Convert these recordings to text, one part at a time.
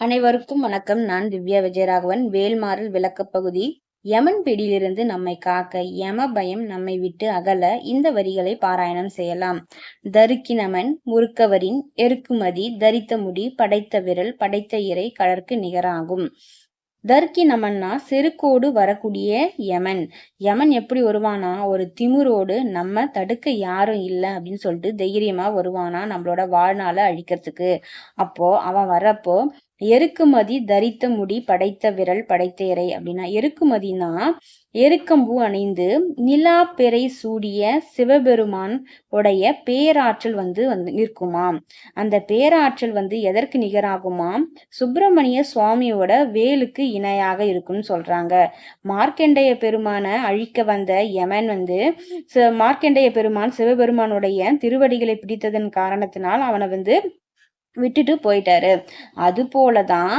அனைவருக்கும் வணக்கம். நான் திவ்யா விஜயராகவன். வேல்மாறல் விளக்கப்பகுதி யமன் பிடியிலிருந்து நம்மை காக்க யம பயம் நம்மை விட்டு அகல இந்த வரிகளை பாராயணம் செய்யலாம். தருக்கினமன் முறுக்கவரின் எருக்குமதி தரித்த முடி படைத்த விரல் படைத்த இறை கடற்கு நிகராகும். தர்க்கி நமன்னா செருக்கோடு வரக்கூடிய யமன். யமன் எப்படி வருவானா? ஒரு திமுரோடு நம்ம தடுக்க யாரும் இல்லை அப்படின்னு சொல்லிட்டு தைரியமா வருவானா நம்மளோட வாழ்நாளை அழிக்கிறதுக்கு. அப்போ அவன் வர்றப்போ எருக்குமதி தரித்த முடி படைத்த விரல் படைத்த இறை அப்படின்னா எருக்குமதினா எருக்கம்பூ அணிந்து நிலா பெறை சூடிய சிவபெருமான் உடைய பேராற்றல் வந்து வந்து நிற்குமாம் அந்த பேராற்றல் வந்து எதற்கு நிகராகுமாம் சுப்பிரமணிய சுவாமியோட வேலுக்கு இணையாக இருக்கும்னு சொல்றாங்க. மார்க்கண்டேய பெருமான அழிக்க வந்த யமன் வந்து மார்க்கண்டேய பெருமான் சிவபெருமானுடைய திருவடிகளை பிடித்ததன் காரணத்தினால் அவனை வந்து விட்டுட்டு போயிட்டாரு. அதுபோல தான்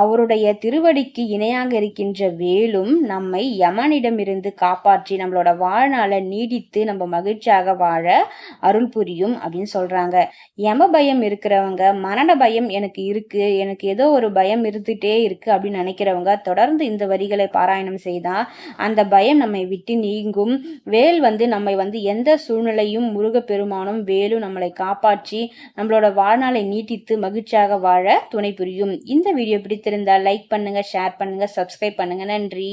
அவருடைய திருவடிக்கு இணையாக இருக்கின்ற வேலும் நம்மை யமனிடமிருந்து காப்பாற்றி நம்மளோட வாழ்நாளை நீடித்து நம்ம மகிழ்ச்சியாக வாழ அருள் புரியும் அப்படின்னு சொல்றாங்க. யம பயம் இருக்கிறவங்க மரண பயம் எனக்கு இருக்கு எனக்கு ஏதோ ஒரு பயம் இருந்துட்டே இருக்கு அப்படின்னு நினைக்கிறவங்க தொடர்ந்து இந்த வரிகளை பாராயணம் செய்தா அந்த பயம் நம்மை விட்டு நீங்கும். வேல் வந்து நம்மை வந்து எந்த சூழ்நிலையும் முருக பெருமானும் வேலும் நம்மளை காப்பாற்றி நம்மளோட வாழ்நாளை நீட்டி நீட்டித்து மகிழ்ச்சியாக வாழ துணை புரியும். இந்த வீடியோ பிடித்திருந்தால் லைக் பண்ணுங்க ஷேர் பண்ணுங்க சப்ஸ்கிரைப் பண்ணுங்க. நன்றி.